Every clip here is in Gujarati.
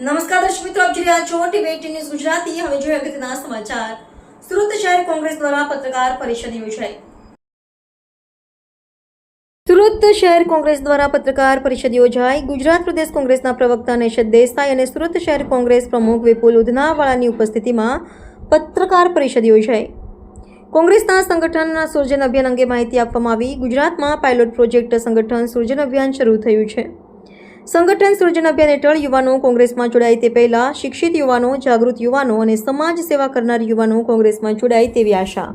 નમસ્કાર દર્શક મિત્રો, આપ જોઈ રહ્યા છો ટીવી ન્યૂઝ ગુજરાતી. હવે જોઈએ અગત્યના સમાચાર. સુરત શહેર કોંગ્રેસ દ્વારા પત્રકાર પરિષદ યોજાઈ. સુરત શહેર કોંગ્રેસ દ્વારા પત્રકાર પરિષદ યોજાઈ. ગુજરાત પ્રદેશ કોંગ્રેસના પ્રવક્તા નેશદ દેસાઈ અને સુરત શહેર કોંગ્રેસ પ્રમુખ વિપુલ ઉધનાવાળાની ઉપસ્થિતિમાં પત્રકાર પરિષદ યોજાઈ. કોંગ્રેસના સંગઠનના સૂર્જન અભિયાન અંગે માહિતી આપવામાં આવી. ગુજરાતમાં પાયલોટ પ્રોજેક્ટ સંગઠન સૂર્જન અભિયાન શરૂ થયું છે. સંગઠન સૃજન અભિયાન હેઠળ યુવાનો કોંગ્રેસમાં જોડાય તે પહેલા શિક્ષિત યુવાનો, જાગૃત યુવાનો અને સમાજ સેવા કરનાર યુવાનો કોંગ્રેસમાં જોડાય તેવી આશા.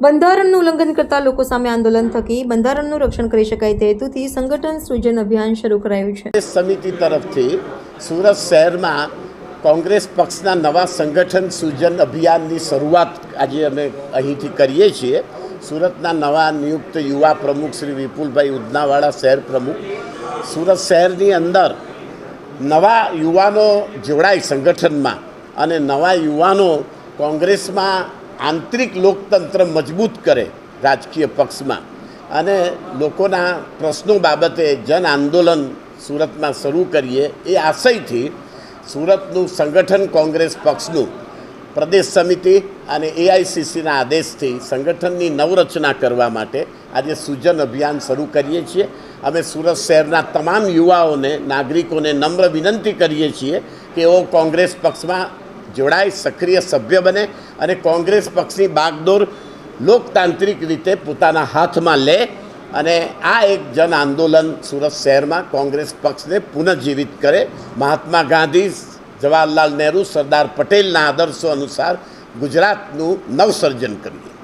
બંધારણનું ઉલ્લંઘન કરતા લોકો સામે આંદોલન થકી બંધારણનું રક્ષણ કરી શકાય તે હેતુથી સંગઠન સૃજન અભિયાન શરૂ કરાયું છે. સમિતિ તરફથી સુરત શહેરમાં કોંગ્રેસ પક્ષના નવા સંગઠન સૂજન અભિયાનની શરૂઆત આજે અમે અહીંથી કરીએ છીએ. સુરતના નવા નિયુક્ત યુવા પ્રમુખ શ્રી વિપુલભાઈ ઉદનાવાળા શહેર પ્રમુખ સુરત શહેરની અંદર નવા યુવાનો જોડાય સંગઠનમાં અને નવા યુવાનો કોંગ્રેસમાં આંતરિક લોકતંત્ર મજબૂત કરે રાજકીય પક્ષમાં. અને લોકોના પ્રશ્નો બાબતે જન આંદોલન સુરતમાં શરૂ કરીએ એ આશયથી સુરતનું સંગઠન કોંગ્રેસ પક્ષનું પ્રદેશ સમિતિ અને એઆઈસીસીના આદેશથી સંગઠનની નવરચના કરવા માટે આજે સૂજન અભિયાન શરૂ કરીએ છીએ. અમે સુરત શહેરના તમામ યુવાઓને, નાગરિકોને નમ્ર વિનંતી કરીએ છીએ કે એઓ કોંગ્રેસ પક્ષમાં જોડાય, સક્રિય સભ્ય બને અને કોંગ્રેસ પક્ષની બાગડોર લોકતાંત્રિક રીતે પોતાના હાથમાં લે અને આ એક જન આંદોલન સુરત શહેરમાં કોંગ્રેસ પક્ષને પુનઃજીવિત કરે. મહાત્મા ગાંધી, જવાહરલાલ નહેરુ, સરદાર પટેલના આદર્શો અનુસાર ગુજરાતનું નવસર્જન કરીએ.